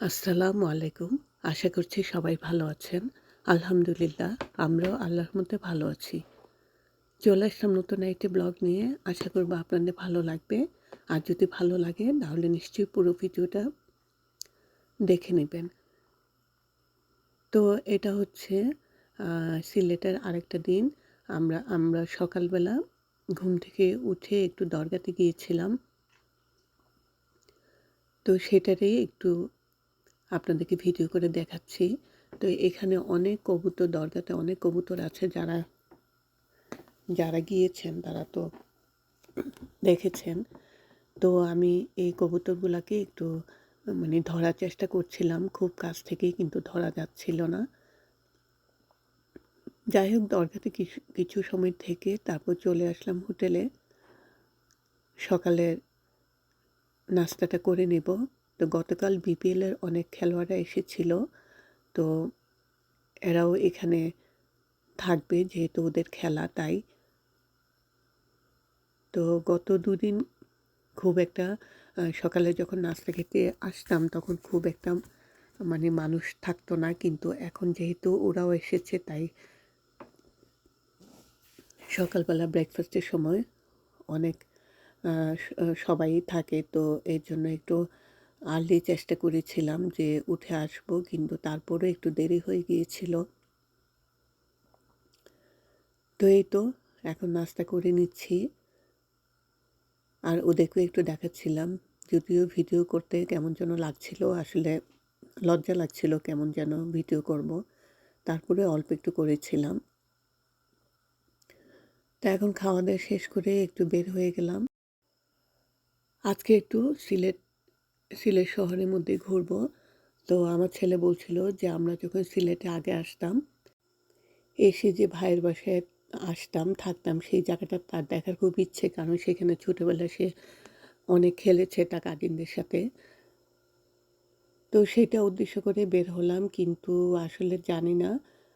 আসসালামু আলাইকুম। আশা করছি সবাই ভালো আছেন। আলহামদুলিল্লাহ, আমরাও আল্লাহর মধ্যে ভালো আছি। চলে আসলাম নতুন একটি ব্লগ নিয়ে। আশা করব আপনাদের ভালো লাগবে। আর যদি ভালো লাগে, তাহলে নিশ্চয়ই পুরো ভিডিওটা দেখে নেবেন। তো এটা হচ্ছে সিলেটের আরেকটা দিন। আমরা আমরা সকালবেলা ঘুম থেকে উঠে একটু দরগাতে গিয়েছিলাম। তো সেটারই একটু আপনাদেরকে ভিডিও করে দেখাচ্ছি। তো এখানে অনেক কবুতর দরগাতে অনেক কবুতর আছে যারা যারা গিয়েছেন, তারা তো দেখেছেন। তো আমি এই কবুতরগুলোকে একটু মানে ধরার চেষ্টা করছিলাম, খুব কাছ থেকেই কিন্তু ধরা যাচ্ছিল না। যাই হোক দরগাতে কিছু কিছু সময় থেকে তারপর চলে আসলাম হোটেলে। সকালের নাস্তাটা করে নেব। তো গতকাল বিপিএলের অনেক খেলোয়াড়রা এসেছিল। তো এরাও এখানে থাকবে যেহেতু ওদের খেলা তাই। তো গত দুদিন খুব একটা সকালে যখন নাস্তা খেতে আসতাম তখন খুব একটা মানে মানুষ থাকতো না। কিন্তু এখন যেহেতু ওরাও এসেছে তাই সকালবেলা ব্রেকফাস্টের সময় অনেক সবাই থাকে। তো এর জন্য একটু আর্লি চেষ্টা করেছিলাম যে উঠে আসব, কিন্তু তারপরে একটু দেরি হয়ে গিয়েছিল। তো এই তো, এখন নাস্তা করে নিচ্ছি। আর ওদেরকেও একটু দেখাচ্ছিলাম, যদিও ভিডিও করতে কেমন যেন লাগছিল, আসলে লজ্জা লাগছিল কেমন যেন ভিডিও করব। তারপরে অল্প একটু করেছিলাম। তা এখন খাওয়া দাওয়া শেষ করে একটু বের হয়ে গেলাম। আজকে একটু সিলেট সিলেট শহরের মধ্যে ঘুরবো। তো আমার ছেলে বলছিল যে, আমরা যখন সিলেটে আগে আসতাম, এসে যে ভাইয়ের বাসায় আসতাম, থাকতাম, সেই জায়গাটা তার দেখার খুব ইচ্ছে, কারণ সেখানে ছোটোবেলায় সে অনেক খেলেছে তার কাজিনদের সাথে। তো সেটা উদ্দেশ্য করে বের হলাম, কিন্তু আসলে জানি না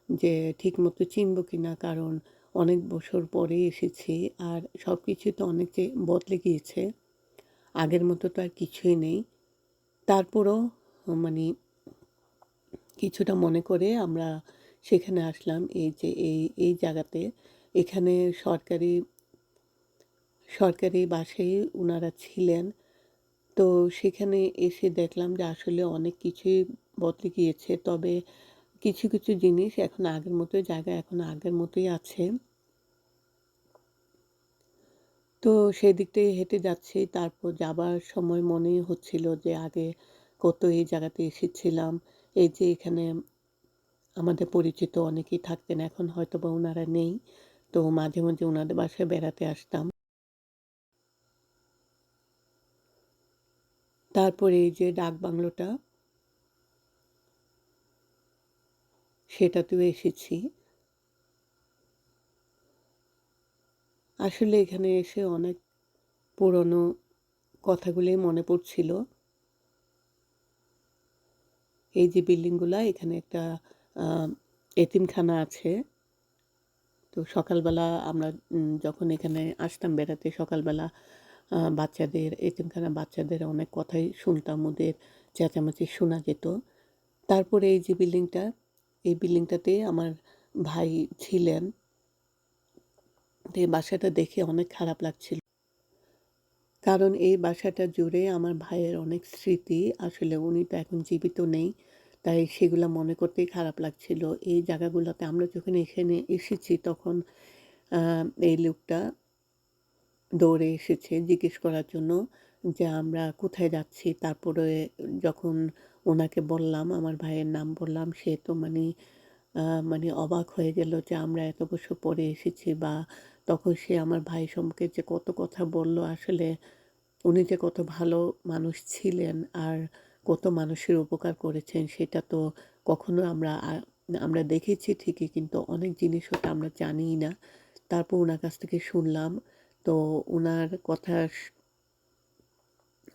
যে ঠিক মতো চিনব কি না কারণ অনেক বছর পরে এসেছি আর সব কিছু তো অনেক বদলে গিয়েছে। আগের মতো তো আর কিছুই নেই। তারপরও মানে কিছুটা মনে করে আমরা সেখানে আসলাম। এই যে, এই এই জায়গাতে এখানে সরকারি সরকারি বাসেই ওনারা ছিলেন। তো সেখানে এসে দেখলাম যে আসলে অনেক কিছুই বদলে গিয়েছে। তবে কিছু কিছু জিনিস এখন আগের মতোই, জায়গা এখন আগের মতোই আছে। তো সেদিকটাই হেঁটে যাচ্ছি। তারপর যাবার সময় মনেই হচ্ছিল যে আগে কত এই জায়গাতে এসেছিলাম। এই যে এখানে আমাদের পরিচিত অনেকেই থাকতেন, এখন হয়তো বা ওনারা নেই। তো মাঝে মাঝে ওনাদের বাসায় বেড়াতে আসতাম। তারপরে এই যে ডাক বাংলোটা, সেটাতেও এসেছি। আসলে এখানে এসে অনেক পুরনো কথাগুলোই মনে পড়ছিল। এই যে বিল্ডিংগুলা, এখানে একটা এতিমখানা আছে। তো সকালবেলা আমরা যখন এখানে আসতাম বেড়াতে, সকালবেলা বাচ্চাদের, এতিমখানা বাচ্চাদের অনেক কথাই শুনতাম, ওদের চেঁচামেচি শোনা যেত। তারপরে এই যে বিল্ডিংটা, এই বিল্ডিংটাতে আমার ভাই ছিলেন। এই বাসাটা দেখে অনেক খারাপ লাগছিল। কারণ এই বাসাটা জুড়ে আমার ভাইয়ের অনেক স্মৃতি, আসলে উনি তো এখন জীবিত নেই, তাই সেগুলো মনে করতেই খারাপ লাগছিল। এই জায়গাগুলোতে আমরা যখন এখানে এসেছি, তখন এই লোকটা দৌড়ে এসেছে জিজ্ঞেস করার জন্য যে আমরা কোথায় যাচ্ছি। তারপরে যখন ওনাকে বললাম, আমার ভাইয়ের নাম বললাম, সে তো মানে মানে অবাক হয়ে গেল যে আমরা এত বছর পরে এসেছি বা তখন সে আমার ভাই সম্পর্কে যে কত কথা বলল, আসলে উনি যে কত ভালো মানুষ ছিলেন আর কত মানুষের উপকার করেছেন, সেটা তো কখনো আমরা আমরা দেখেছি ঠিকই, কিন্তু অনেক জিনিস হয়তো আমরা জানিই না। তারপর ওনার কাছ থেকে শুনলাম, তো ওনার কথা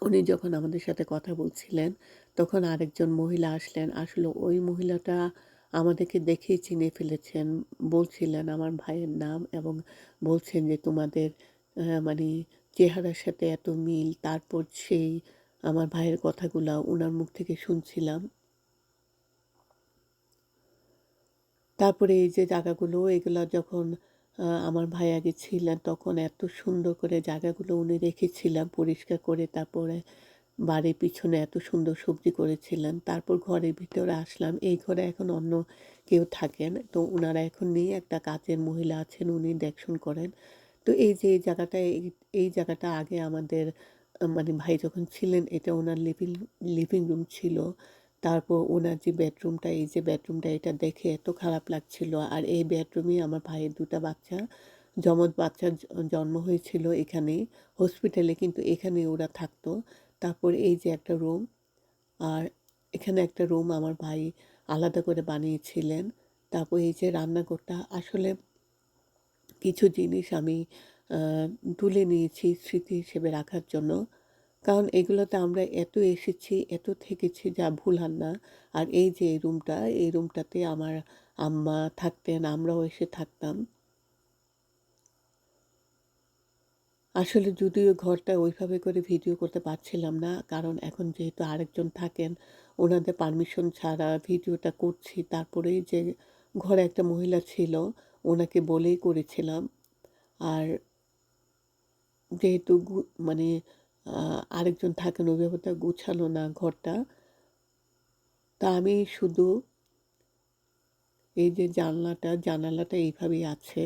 উনি যখন আমাদের সাথে কথা বলছিলেন, তখন আরেকজন মহিলা আসলেন। আসলে ওই মহিলাটা আমাদেরকে দেখেই চিনে ফেলেছেন, বলছিলেন আমার ভাইয়ের নাম এবং বলছেন যে তোমাদের মানে চেহারার সাথে এত মিল, তারপর সেই আমার ভাইয়ের কথাগুলো ওনার মুখ থেকে শুনছিলাম। তারপরে এই যে জায়গাগুলো, এগুলা যখন আমার ভাই আগে ছিলেন, তখন এত সুন্দর করে জায়গাগুলো উনি রেখেছিলাম পরিষ্কার করে, তারপরে বাড়ির পিছনে এত সুন্দর সবজি করেছিলেন, তারপর ঘরের ভিতরে আসলাম। এই ঘরে এখন অন্য কেউ থাকেন, তো ওনারা এখন নেই, একটা কাজের মহিলা আছেন, উনি দেখশন করেন। তো এই যে এই জায়গাটা এই জায়গাটা আগে আমাদের মানে ভাই যখন ছিলেন, এটা ওনার লিভিং লিভিং রুম ছিল। তারপর ওনার যে বেডরুমটা এই যে বেডরুমটা এটা দেখে এত খারাপ লাগছিল। আর এই বেডরুমে আমার ভাইয়ের দুটা বাচ্চা জমজ বাচ্চার জন্ম হয়েছিল এখানে হসপিটালে কিন্তু এখানে ওরা থাকতো। তারপর এই যে একটা রুম আর এখানে একটা রুম আমার ভাই আলাদা করে বানিয়েছিলেন। তারপর এই যে রান্নাঘরটা, আসলে কিছু জিনিস আমি তুলে নিয়েছি স্মৃতি হিসেবে রাখার জন্য। কারণ এগুলোতে আমরা এত এসেছি, এত থেকেছি যা ভুলার না। আর এই যে এই রুমটা এই রুমটাতে আমার আম্মা থাকতেন, আমরাও এসে থাকতাম। আসলে যদিও ঘরটা ওইভাবে করে ভিডিও করতে পারছিলাম না, কারণ এখন যেহেতু আরেকজন থাকেন, ওনাদের পারমিশন ছাড়া ভিডিওটা করছি। তারপরেই যে ঘরে একটা মহিলা ছিল, ওনাকে বলেই করেছিলাম। আর যেহেতু মানে আরেকজন থাকেন ওইভাবে গুছানো না ঘরটা, তা আমি শুধু এই যে জানলাটা, জানালাটা এইভাবেই আছে।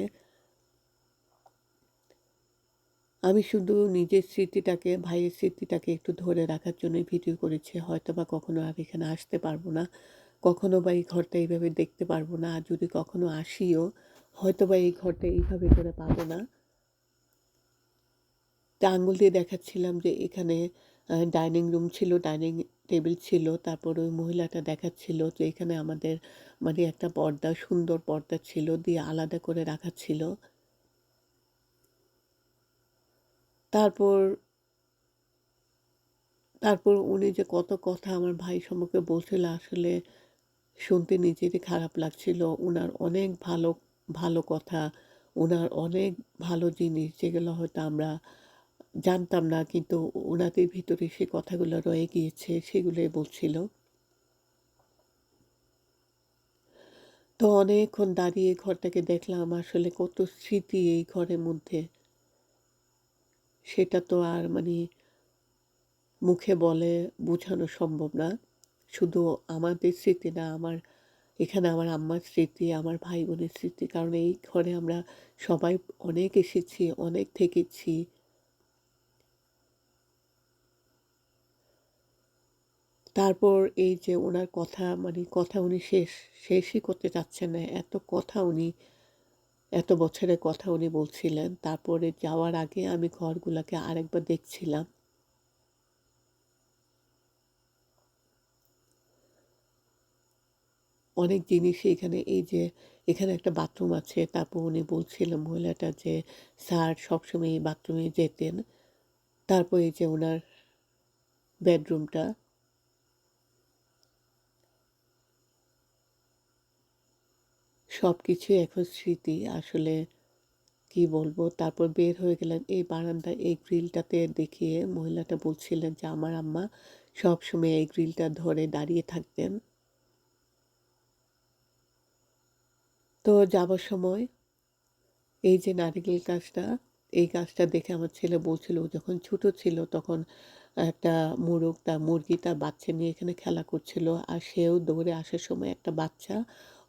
আমি শুধু নিজের স্মৃতিটাকে, ভাইয়ের স্মৃতিটাকে একটু ধরে রাখার জন্য ভিডিও করেছি। হয়তো বা কখনো আর এখানে আসতে পারব না। কখনো বা এই ঘরটা এইভাবে দেখতে পারব না। আর যদি কখনো আসিও হয়তো বা এই ঘরটা এইভাবে করে পাবো না। তা আঙুল দিয়ে দেখাচ্ছিলাম যে এখানে ডাইনিং রুম ছিল, ডাইনিং টেবিল ছিল, তারপর ওই মহিলাটা দেখাচ্ছিল যে এখানে আমাদের মানে একটা পর্দা, সুন্দর পর্দা ছিল, দিয়ে আলাদা করে রাখা ছিল। তারপর তারপর উনি যে কত কথা আমার ভাই সম্পর্কে বলছিল, আসলে শুনতে নিজেরই খারাপ লাগছিল। ওনার অনেক ভালো ভালো কথা ওনার অনেক ভালো জিনিস যেগুলো হয়তো আমরা জানতাম না, কিন্তু ওনাদের ভিতরে সে কথাগুলো রয়ে গিয়েছে, সেগুলোই বলছিল। তো অনেকক্ষণ দাঁড়িয়ে ঘরটাকে দেখলাম, আসলে কত স্মৃতি এই ঘরের মধ্যে। সেটা তো আর মানে মুখে বলে বোঝানো সম্ভব না। শুধু আমাদের স্মৃতি না, আমার এখানে আমার আম্মার স্মৃতি, আমার ভাই বোনের স্মৃতি, কারণ এই ঘরে আমরা সবাই অনেক এসেছি, অনেক থেকেছি। তারপর এই যে ওনার কথা মানে কথা উনি শেষ, শেষই করতে চাচ্ছেন না, এত কথা উনি এত বছরের কথা উনি বলছিলেন। তারপরে যাওয়ার আগে আমি ঘরগুলোকে আরেকবার দেখছিলাম। অনেক জিনিসই এখানে, এই যে এখানে একটা বাথরুম আছে, তারপর উনি বলছিলেন মহিলাটা যে, স্যার, সবসময় এই বাথরুমে যেতেন। তারপর এই যে ওনার বেডরুমটা সব কিছুই এখন স্মৃতি। আসলে কি বলব? তারপর বের হয়ে গেলেন এই বারান্দায়, এই গ্রিলটাতে দেখিয়ে মহিলাটা বলছিলেন যে, আমার আম্মা সবসময় এই গ্রিলটা ধরে দাঁড়িয়ে থাকতেন। তো যাবার সময় এই যে নারিকেল গাছটা, এই গাছটা দেখে আমার ছেলে বলছিল যখন ছোট ছিল তখন একটা মুরগ, তার মুরগি তার বাচ্চা নিয়ে এখানে খেলা করছিল। আর সেও দৌড়ে আসার সময় একটা বাচ্চা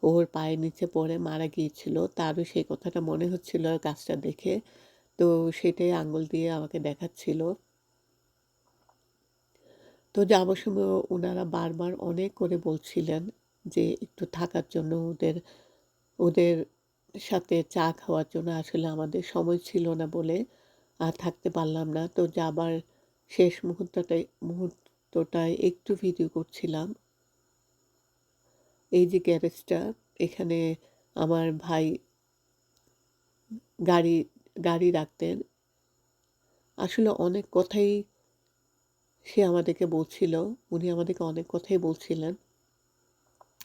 ওর পায়ের নিচে পড়ে মারা গিয়েছিল। তারও সেই কথাটা মনে হচ্ছিল গাছটা দেখে। তো সেটাই আঙুল দিয়ে আমাকে দেখাচ্ছিল। তো যাওয়ার সময় ওনারা বারবার অনেক করে বলছিলেন যে একটু থাকার জন্য ওদের ওদের সাথে চা খাওয়ার জন্য আসলে আমাদের সময় ছিল না বলে আর থাকতে পারলাম না। তো যাবার শেষ মুহূর্তটাই, মুহূর্তটায় একটু ভিডিও করছিলাম। এই যে গ্যারেজটা, এখানে আমার ভাই গাড়ি গাড়ি রাখতেন। আসলে অনেক কথাই সে আমাদেরকে বলছিল, উনি আমাদেরকে অনেক কথাই বলছিলেন।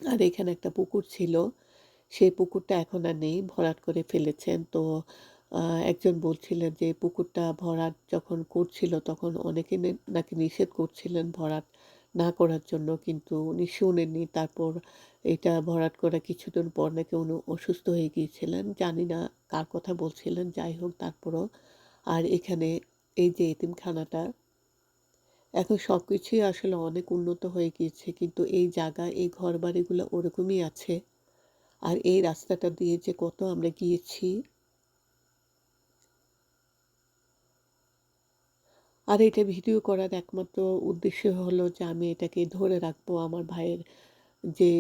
আর এখানে একটা পুকুর ছিল, সেই পুকুরটা এখন আর নেই, ভরাট করে ফেলেছেন। তো একজন বলছিলেন যে পুকুরটা ভরাট যখন করছিল তখন অনেকে নাকি নিষেধ করছিলেন ভরাট। না করার জন্য কিন্তু উনি শোনেননি। তারপর এটা ভরাট করার কিছুদিন পর নাকি উনি অসুস্থ হয়ে গিয়েছিলেন। জানি না কার কথা বলছিলেন। যাই হোক তারপরও আর এখানে এই যে এতিমখানাটা এখন সব কিছুই আসলে অনেক উন্নত হয়ে গিয়েছে। কিন্তু এই জায়গা, এই ঘরবাড়িগুলো ওরকমই আছে। আর এই রাস্তাটা দিয়ে যে কত আমরা গিয়েছি আর এটা ভিডিও করার একমাত্র উদ্দেশ্য হলো যে আমি এটাকে ধরে রাখব আমার ভাইয়ের যে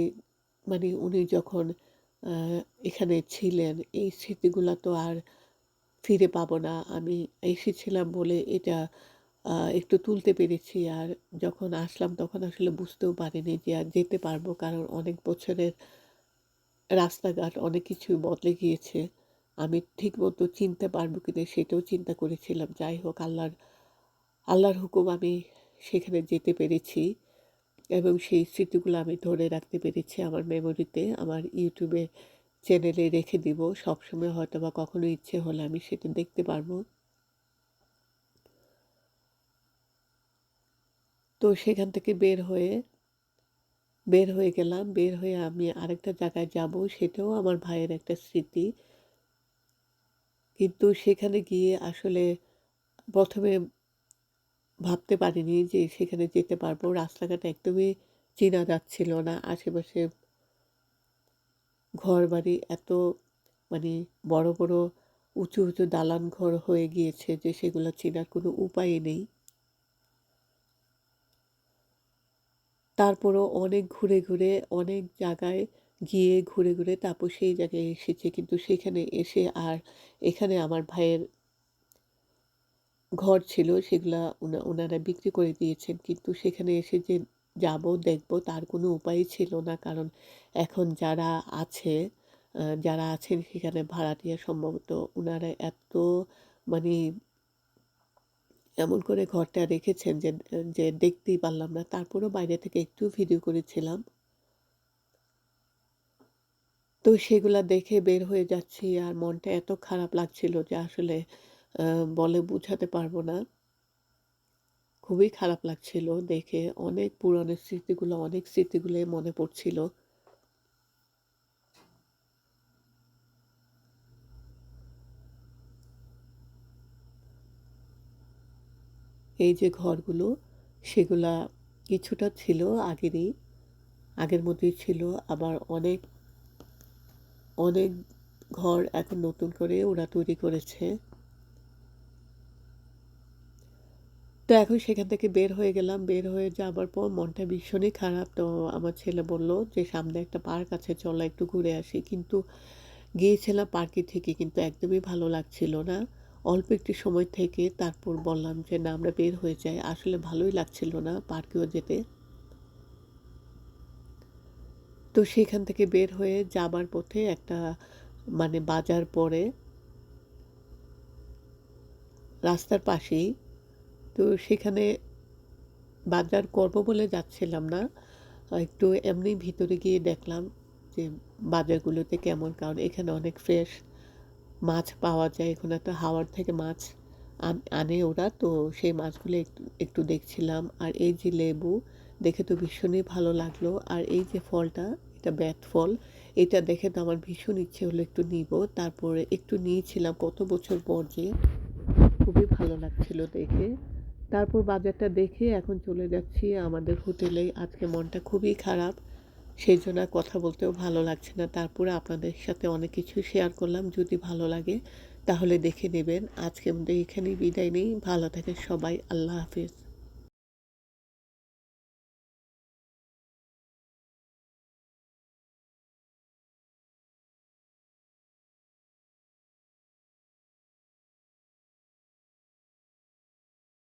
মানে উনি যখন এখানে ছিলেন, এই স্মৃতিগুলো তো আর ফিরে পাবো না। আমি এসেছিলাম বলে এটা একটু তুলতে পেরেছি। আর যখন আসলাম তখন আসলে বুঝতেও পারিনি যে আর যেতে পারব। কারণ অনেক বছরের রাস্তাঘাট অনেক কিছুই বদলে গিয়েছে। আমি ঠিকমতো চিনতে পারব কিনা সেটাও চিন্তা করেছিলাম। যাই হোক, আল্লাহর আল্লাহর হুকুম আমি সেখানে যেতে পেরেছি এবং সেই স্মৃতিগুলো আমি ধরে রাখতে পেরেছি আমার মেমোরিতে আমার ইউটিউবে চ্যানেলে রেখে দিব। সবসময় হয়তো বা কখনো ইচ্ছে হলে আমি সেটা দেখতে পারব। তো সেখান থেকে বের হয়ে বের হয়ে গেলাম। বের হয়ে আমি আরেকটা জায়গায় যাব, সেটাও আমার ভাইয়ের একটা স্মৃতি। কিন্তু সেখানে গিয়ে আসলে প্রথমে ভাবতে পারিনি যে সেখানে যেতে পারব। রাস্তাঘাট একদমই চেনা যাচ্ছিল না। আশেপাশে ঘর বাড়ি এত মানে বড় বড়, উঁচু উঁচু দালান ঘর হয়ে গিয়েছে যে সেগুলো চেনার কোনো উপায় নেই। তারপরও অনেক ঘুরে ঘুরে, অনেক জায়গায় গিয়ে ঘুরে ঘুরে তারপর সেই জায়গায় এসেছে। কিন্তু সেখানে এসে আর এখানে আমার ভাইয়ের ঘর ছিল, সেগুলা ওনা ওনারা বিক্রি করে দিয়েছেন। কিন্তু সেখানে এসে যে যাব, দেখব তার কোনো উপায়ই ছিল না। কারণ এখন যারা আছে যারা আছেন সেখানে ভাড়াটিয়া সম্ভবত ওনারা এত মানে এমন করে ঘরটা রেখেছেন যে যে দেখতেই পারলাম না। তারপরেও বাইরে থেকে একটু ভিডিও করেছিলাম। তো সেগুলা দেখে বের হয়ে যাচ্ছি আর মনটা এত খারাপ লাগছিল যে আসলে বলে বুঝাতে পারব না। খুবই খারাপ লাগছিল দেখে। অনেক পুরনো স্মৃতিগুলো, অনেক স্মৃতিগুলোই মনে পড়ছিল। এই যে ঘরগুলো, সেগুলা কিছুটা ছিল আগেরই। আগের মতোই ছিল, আবার অনেক অনেক ঘর এখন নতুন করে ওরা তৈরি করেছে। তো এখন সেখান থেকে বের হয়ে গেলাম। বের হয়ে যাবার পর মনটা ভীষণই খারাপ। তো আমার ছেলে বলল যে, সামনে একটা পার্ক আছে, চলো একটু ঘুরে আসি। কিন্তু গিয়েছিলাম পার্কে থেকে কিন্তু একদমই ভালো লাগছিল না। অল্প একটি সময় থেকে তারপর বললাম যে, না, আমরা বের হয়ে যাই। আসলে ভালোই লাগছিল না পার্কেও যেতে। তো সেখান থেকে বের হয়ে যাবার পথে একটা মানে বাজার পরে রাস্তার পাশেই তো সেখানে বাজার করব বলে যাচ্ছিলাম না। একটু এমনি ভিতরে গিয়ে দেখলাম যে বাজারগুলোতে কেমন, কারণ এখানে অনেক ফ্রেশ মাছ পাওয়া যায়। এখানে তো হাওয়ার থেকে মাছ আনে ওরা। তো সেই মাছগুলো একটু একটু দেখছিলাম। আর এই যে লেবু, দেখে তো ভীষণই ভালো লাগল। আর এই যে ফলটা, এটা ব্যাট ফল, এটা দেখে তো আমার ভীষণ ইচ্ছে হলো একটু নিব। তারপরে একটু নিয়েছিলাম কত বছর পর যে, খুবই ভালো লাগছিল দেখে। তারপর বাজারটা দেখে এখন চলে যাচ্ছি আমাদের হোটেলে। আজকে মনটা খুবই খারাপ সেই জন্য আর কথা বলতেও ভালো লাগছে না। তারপরে আপনাদের সাথে অনেক কিছু শেয়ার করলাম। যদি ভালো লাগে, তাহলে দেখে নেবেন। আজকে আমাদের এখানেই বিদায় নেই। ভালো থাকেন সবাই। আল্লাহ হাফিজ।